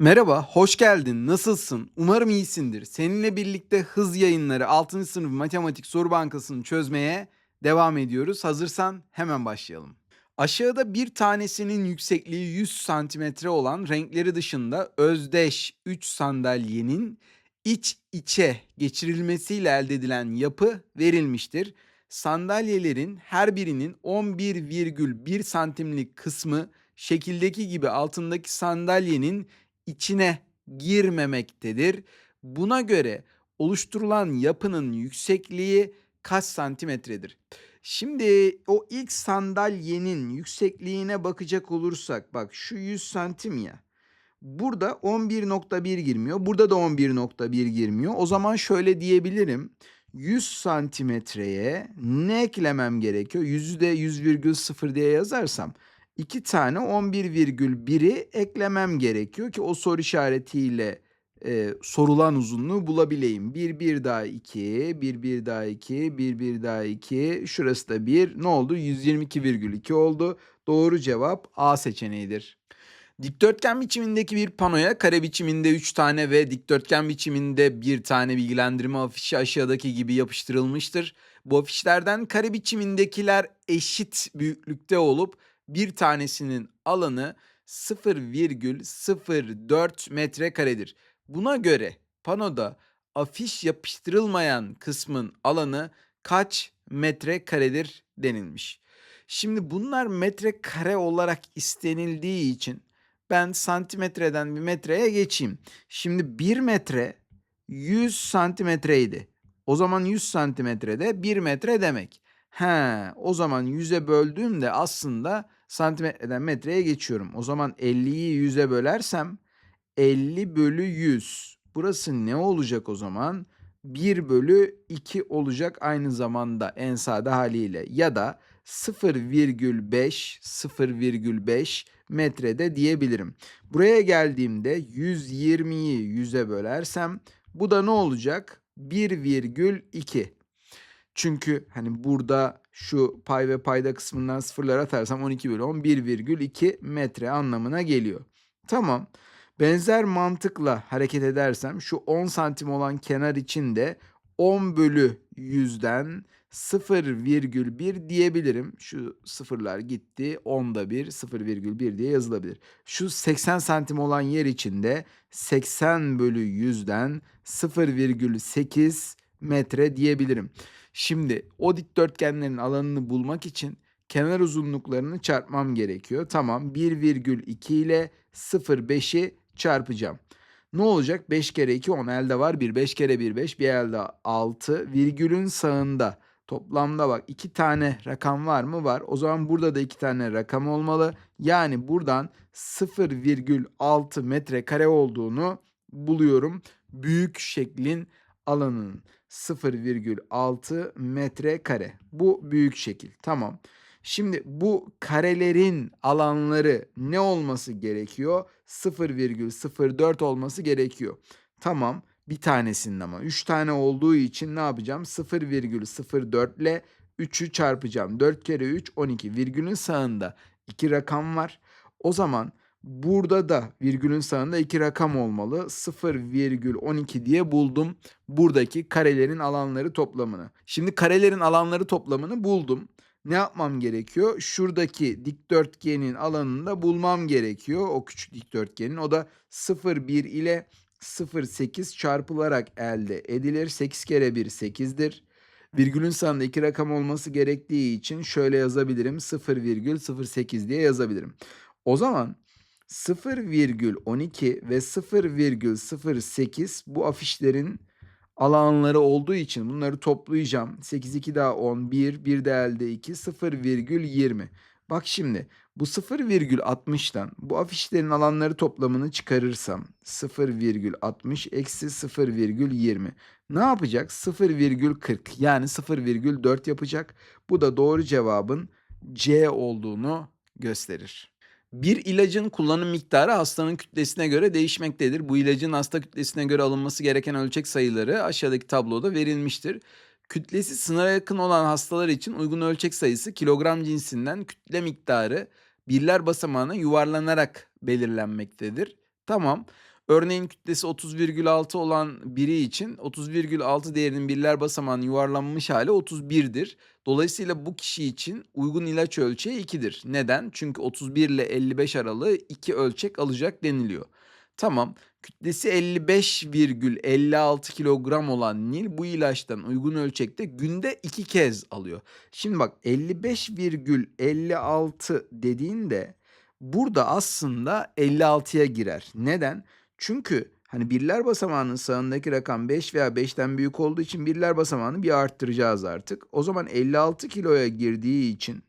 Merhaba, hoş geldin. Nasılsın? Umarım iyisindir. Seninle birlikte hız yayınları 6. sınıf matematik soru bankasını çözmeye devam ediyoruz. Hazırsan hemen başlayalım. Aşağıda bir tanesinin yüksekliği 100 santimetre olan renkleri dışında özdeş 3 sandalyenin iç içe geçirilmesiyle elde edilen yapı verilmiştir. Sandalyelerin her birinin 11,1 santimlik kısmı şekildeki gibi altındaki sandalyenin içine girmemektedir. Buna göre oluşturulan yapının yüksekliği kaç santimetredir? Şimdi o ilk sandalyenin yüksekliğine bakacak olursak bak şu 100 santim ya. Burada 11.1 girmiyor. Burada da 11.1 girmiyor. O zaman şöyle diyebilirim. 100 santimetreye ne eklemem gerekiyor? 100'ü de 100,0 diye yazarsam iki tane 11,1'i eklemem gerekiyor ki o soru işaretiyle e, sorulan uzunluğu bulabileyim. 1 1 daha 2, 1 1 daha 2, 1 1 daha 2. Şurası da 1. Ne oldu? 122,2 oldu. Doğru cevap A seçeneğidir. Dikdörtgen biçimindeki bir panoya kare biçiminde 3 tane ve dikdörtgen biçiminde bir tane bilgilendirme afişi aşağıdaki gibi yapıştırılmıştır. Bu afişlerden kare biçimindekiler eşit büyüklükte olup bir tanesinin alanı 0,04 metrekaredir. Buna göre panoda afiş yapıştırılmayan kısmın alanı kaç metrekaredir denilmiş. Şimdi bunlar metrekare olarak istenildiği için ben santimetreden bir metreye geçeyim. Şimdi 1 metre 100 santimetreydi. O zaman 100 santimetrede 1 metre demek. He, o zaman 100'e böldüğümde aslında santimetreden metreye geçiyorum. O zaman 50'yi 100'e bölersem 50 bölü 100. Burası ne olacak o zaman? 1 bölü 2 olacak aynı zamanda en sade haliyle. Ya da 0,5 0,5 metrede diyebilirim. Buraya geldiğimde 120'yi 100'e bölersem bu da ne olacak? 1,2. Çünkü hani burada şu pay ve payda kısmından sıfırlar atarsam 12 bölü 10 1,2 metre anlamına geliyor. Tamam. Benzer mantıkla hareket edersem şu 10 santim olan kenar için de 10 bölü 100'den 0,1 diyebilirim. Şu sıfırlar gitti. 10'da 1, 0,1 diye yazılabilir. Şu 80 santim olan yer için de 80 bölü 100'den 0,8 metre diyebilirim. Şimdi o dikdörtgenlerin alanını bulmak için kenar uzunluklarını çarpmam gerekiyor. Tamam 1,2 ile 0,5'i çarpacağım. Ne olacak? 5 kere 2 10 elde var. 1 5 kere 1 5 bir elde 6. Virgülün sağında toplamda bak 2 tane rakam var mı? Var. O zaman burada da 2 tane rakam olmalı. Yani buradan 0,6 metrekare olduğunu buluyorum. Büyük şeklin alanının 0,6 metrekare. Bu büyük şekil. Tamam. Şimdi bu karelerin alanları ne olması gerekiyor? 0,04 olması gerekiyor. Tamam. Bir tanesinin ama 3 tane olduğu için ne yapacağım? 0,04 ile 3'ü çarpacağım. 4 kere 3 12. Virgülün sağında 2 rakam var. O zaman Burada da virgülün sağında iki rakam olmalı. 0,12 diye buldum buradaki karelerin alanları toplamını. Şimdi karelerin alanları toplamını buldum. Ne yapmam gerekiyor? Şuradaki dikdörtgenin alanını da bulmam gerekiyor. O küçük dikdörtgenin. O da 0,1 ile 0,8 çarpılarak elde edilir. 8 kere 1 8'dir. Virgülün sağında iki rakam olması gerektiği için şöyle yazabilirim. 0,08 diye yazabilirim. O zaman 0,12 ve 0,08 bu afişlerin alanları olduğu için bunları toplayacağım. 8 2 daha 10 1 1 de elde 2 0,20. Bak şimdi bu 0,60'dan bu afişlerin alanları toplamını çıkarırsam 0,60 eksi 0,20 ne yapacak? 0,40 yani 0,4 yapacak. Bu da doğru cevabın C olduğunu gösterir. Bir ilacın kullanım miktarı hastanın kütlesine göre değişmektedir. Bu ilacın hasta kütlesine göre alınması gereken ölçek sayıları aşağıdaki tabloda verilmiştir. Kütlesi sınıra yakın olan hastalar için uygun ölçek sayısı kilogram cinsinden kütle miktarı birler basamağına yuvarlanarak belirlenmektedir. Tamam. Örneğin kütlesi 30,6 olan biri için 30,6 değerinin birler basamağının yuvarlanmış hali 31'dir. Dolayısıyla bu kişi için uygun ilaç ölçeği 2'dir. Neden? Çünkü 31 ile 55 aralığı 2 ölçek alacak deniliyor. Tamam. Kütlesi 55,56 kilogram olan Nil bu ilaçtan uygun ölçekte günde 2 kez alıyor. Şimdi bak 55,56 dediğinde burada aslında 56'ya girer. Neden? Çünkü hani birler basamağının sağındaki rakam 5 veya 5'ten büyük olduğu için birler basamağını bir arttıracağız artık. O zaman 56 kiloya girdiği için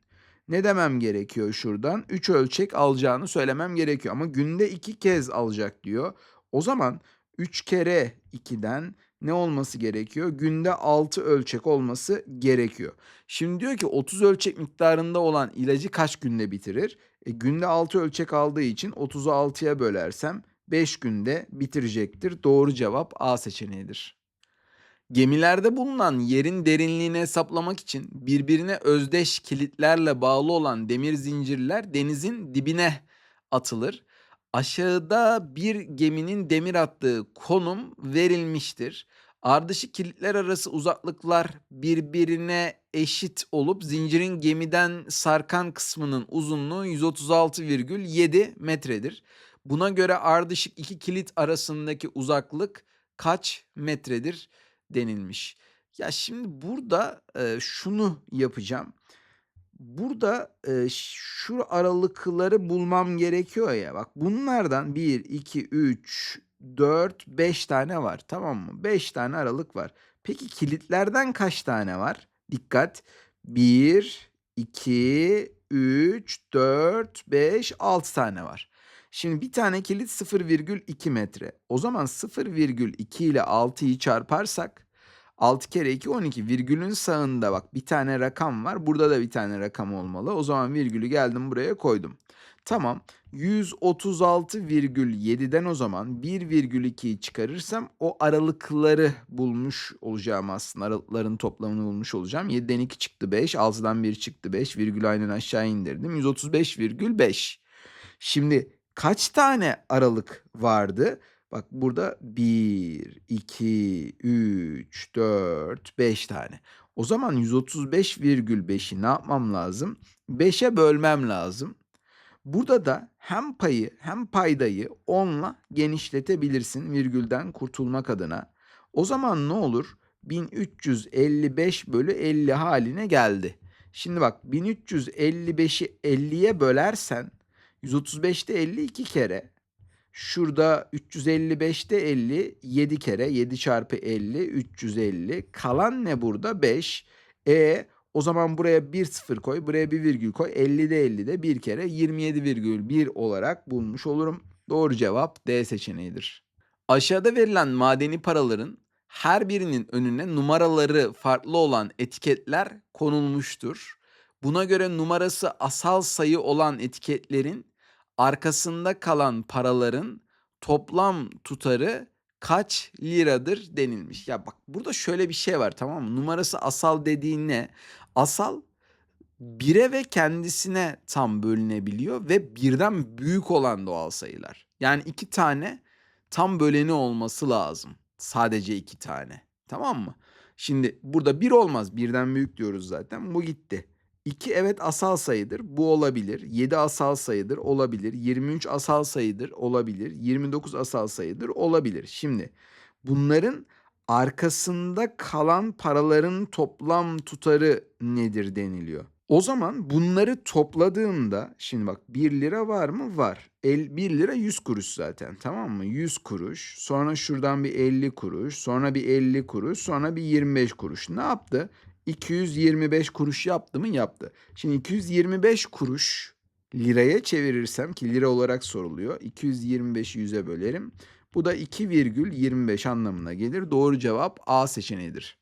ne demem gerekiyor şuradan? 3 ölçek alacağını söylemem gerekiyor. Ama günde 2 kez alacak diyor. O zaman 3 kere 2'den ne olması gerekiyor? Günde 6 ölçek olması gerekiyor. Şimdi diyor ki 30 ölçek miktarında olan ilacı kaç günde bitirir? E, günde 6 ölçek aldığı için 30'u 6'ya bölersem 5 günde bitirecektir. Doğru cevap A seçeneğidir. Gemilerde bulunan yerin derinliğini hesaplamak için birbirine özdeş kilitlerle bağlı olan demir zincirler denizin dibine atılır. Aşağıda bir geminin demir attığı konum verilmiştir. Ardışık kilitler arası uzaklıklar birbirine eşit olup zincirin gemiden sarkan kısmının uzunluğu 136,7 metredir. Buna göre ardışık iki kilit arasındaki uzaklık kaç metredir denilmiş. Ya şimdi burada e, şunu yapacağım. Burada e, şu aralıkları bulmam gerekiyor ya. Bak bunlardan 1, 2, 3, 4, 5 tane var. Tamam mı? 5 tane aralık var. Peki kilitlerden kaç tane var? Dikkat. 1, 2, 3, 4, 5, 6 tane var. Şimdi bir tane kilit 0,2 metre. O zaman 0,2 ile 6'yı çarparsak 6 kere 2 12 virgülün sağında bak bir tane rakam var. Burada da bir tane rakam olmalı. O zaman virgülü geldim buraya koydum. Tamam 136,7'den o zaman 1,2'yi çıkarırsam o aralıkları bulmuş olacağım aslında. Aralıkların toplamını bulmuş olacağım. 7'den 2 çıktı 5, 6'dan 1 çıktı 5. Virgül aynen aşağı indirdim. 135,5. Şimdi kaç tane aralık vardı? Bak burada 1, 2, 3, 4, 5 tane. O zaman 135,5'i ne yapmam lazım? 5'e bölmem lazım. Burada da hem payı hem paydayı 10'la genişletebilirsin virgülden kurtulmak adına. O zaman ne olur? 1355 bölü 50 haline geldi. Şimdi bak 1355'i 50'ye bölersen 135'te 50 iki kere. Şurada 355'te 50 7 kere 7 çarpı 50 350. Kalan ne burada? 5. E o zaman buraya bir sıfır koy. Buraya bir virgül koy. 50'de 50'de bir kere 27,1 olarak bulmuş olurum. Doğru cevap D seçeneğidir. Aşağıda verilen madeni paraların her birinin önüne numaraları farklı olan etiketler konulmuştur. Buna göre numarası asal sayı olan etiketlerin arkasında kalan paraların toplam tutarı kaç liradır denilmiş. Ya bak burada şöyle bir şey var tamam mı? Numarası asal dediğin ne? Asal bire ve kendisine tam bölünebiliyor ve birden büyük olan doğal sayılar. Yani iki tane tam böleni olması lazım. Sadece iki tane. Tamam mı? Şimdi burada bir olmaz. Birden büyük diyoruz zaten. Bu gitti. 2 evet asal sayıdır. Bu olabilir. 7 asal sayıdır. Olabilir. 23 asal sayıdır. Olabilir. 29 asal sayıdır. Olabilir. Şimdi bunların arkasında kalan paraların toplam tutarı nedir deniliyor. O zaman bunları topladığında şimdi bak 1 lira var mı? Var. El, 1 lira 100 kuruş zaten tamam mı? 100 kuruş sonra şuradan bir 50 kuruş sonra bir 50 kuruş sonra bir 25 kuruş. Ne yaptı? 225 kuruş yaptı mı? Yaptı. Şimdi 225 kuruş liraya çevirirsem ki lira olarak soruluyor. 225'i 100'e bölerim. Bu da 2,25 anlamına gelir. Doğru cevap A seçeneğidir.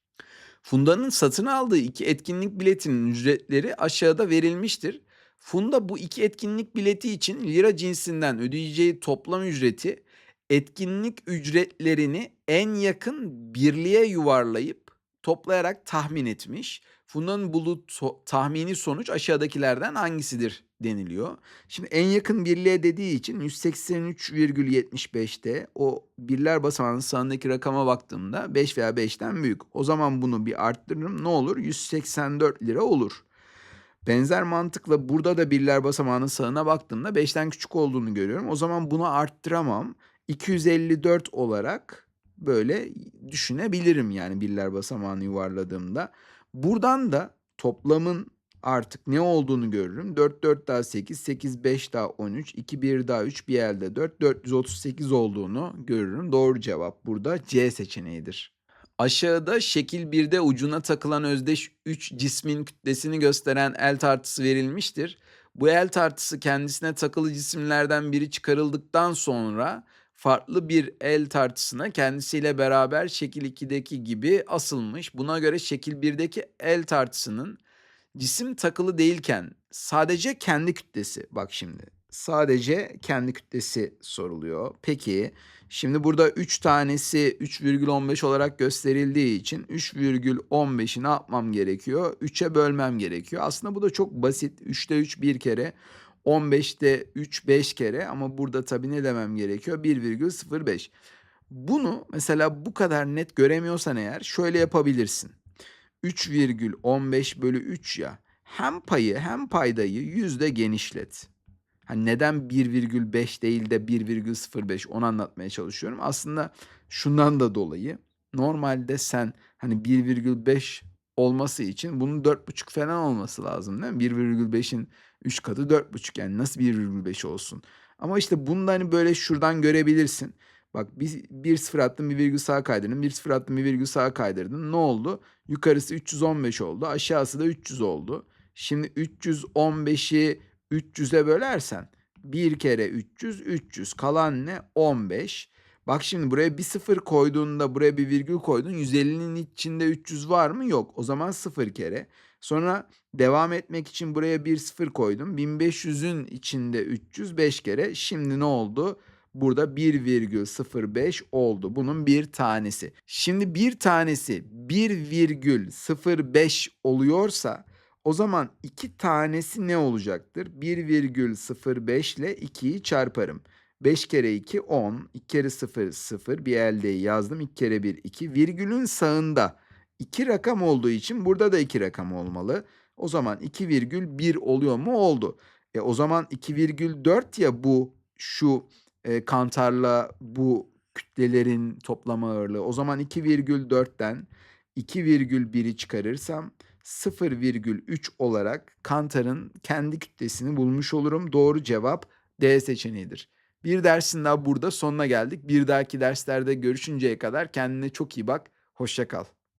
Funda'nın satın aldığı iki etkinlik biletinin ücretleri aşağıda verilmiştir. Funda bu iki etkinlik bileti için lira cinsinden ödeyeceği toplam ücreti etkinlik ücretlerini en yakın birliğe yuvarlayıp toplayarak tahmin etmiş. Bunun bulut so- tahmini sonuç aşağıdakilerden hangisidir deniliyor. Şimdi en yakın birliğe dediği için 183,75'te o birler basamağının sağındaki rakama baktığımda 5 veya 5'ten büyük. O zaman bunu bir arttırırım ne olur? 184 lira olur. Benzer mantıkla burada da birler basamağının sağına baktığımda 5'ten küçük olduğunu görüyorum. O zaman bunu arttıramam. 254 olarak böyle düşünebilirim yani birler basamağını yuvarladığımda. Buradan da toplamın artık ne olduğunu görürüm. 4 4 daha 8, 8 5 daha 13, 2 1 daha 3 bir elde 4 438 olduğunu görürüm. Doğru cevap burada C seçeneğidir. Aşağıda şekil 1'de ucuna takılan özdeş 3 cismin kütlesini gösteren el tartısı verilmiştir. Bu el tartısı kendisine takılı cisimlerden biri çıkarıldıktan sonra farklı bir el tartısına kendisiyle beraber şekil 2'deki gibi asılmış. Buna göre şekil 1'deki el tartısının cisim takılı değilken sadece kendi kütlesi bak şimdi sadece kendi kütlesi soruluyor. Peki şimdi burada 3 tanesi 3,15 olarak gösterildiği için 3,15'i ne yapmam gerekiyor? 3'e bölmem gerekiyor. Aslında bu da çok basit. 3'te 3 bir kere. 15'te 3 5 kere ama burada tabii ne demem gerekiyor? 1,05. Bunu mesela bu kadar net göremiyorsan eğer şöyle yapabilirsin. 3,15 bölü 3 ya. Hem payı hem paydayı yüzde genişlet. Hani neden 1,5 değil de 1,05 onu anlatmaya çalışıyorum. Aslında şundan da dolayı normalde sen hani 1,5 olması için bunun 4,5 falan olması lazım değil mi? 1,5'in 3 katı 4,5 yani nasıl 1,5 olsun? Ama işte bunu da hani böyle şuradan görebilirsin. Bak bir, bir sıfır attım bir virgül sağa kaydırdım. Bir sıfır attım bir virgül sağa kaydırdım. Ne oldu? Yukarısı 315 oldu. Aşağısı da 300 oldu. Şimdi 315'i 300'e bölersen 1 kere 300 300 kalan ne? 15. Bak şimdi buraya bir sıfır koyduğunda buraya bir virgül koydun. 150'nin içinde 300 var mı? Yok. O zaman sıfır kere. Sonra devam etmek için buraya bir sıfır koydum. 1500'ün içinde 300 5 kere. Şimdi ne oldu? Burada 1,05 oldu. Bunun bir tanesi. Şimdi bir tanesi 1,05 oluyorsa o zaman iki tanesi ne olacaktır? 1,05 ile 2'yi çarparım. 5 kere 2 10, 2 kere 0 0 bir elde yazdım. 2 kere 1 2. Virgülün sağında 2 rakam olduğu için burada da 2 rakam olmalı. O zaman 2,1 oluyor mu? Oldu. E o zaman 2,4 ya bu şu e, kantarla bu kütlelerin toplam ağırlığı. O zaman 2,4'ten 2,1'i çıkarırsam 0,3 olarak kantarın kendi kütlesini bulmuş olurum. Doğru cevap D seçeneğidir. Bir dersin daha burada sonuna geldik. Bir dahaki derslerde görüşünceye kadar kendine çok iyi bak. Hoşça kal.